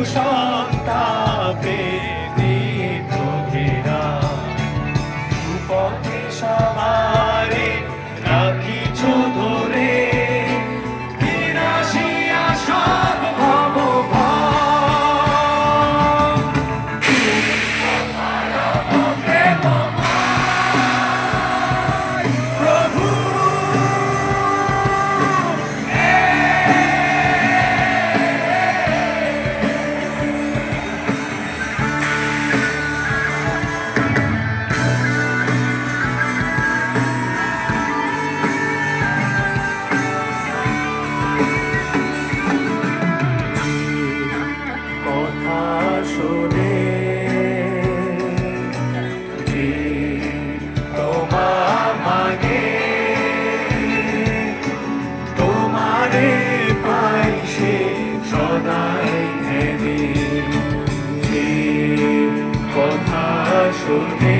পাপ কথা শুনে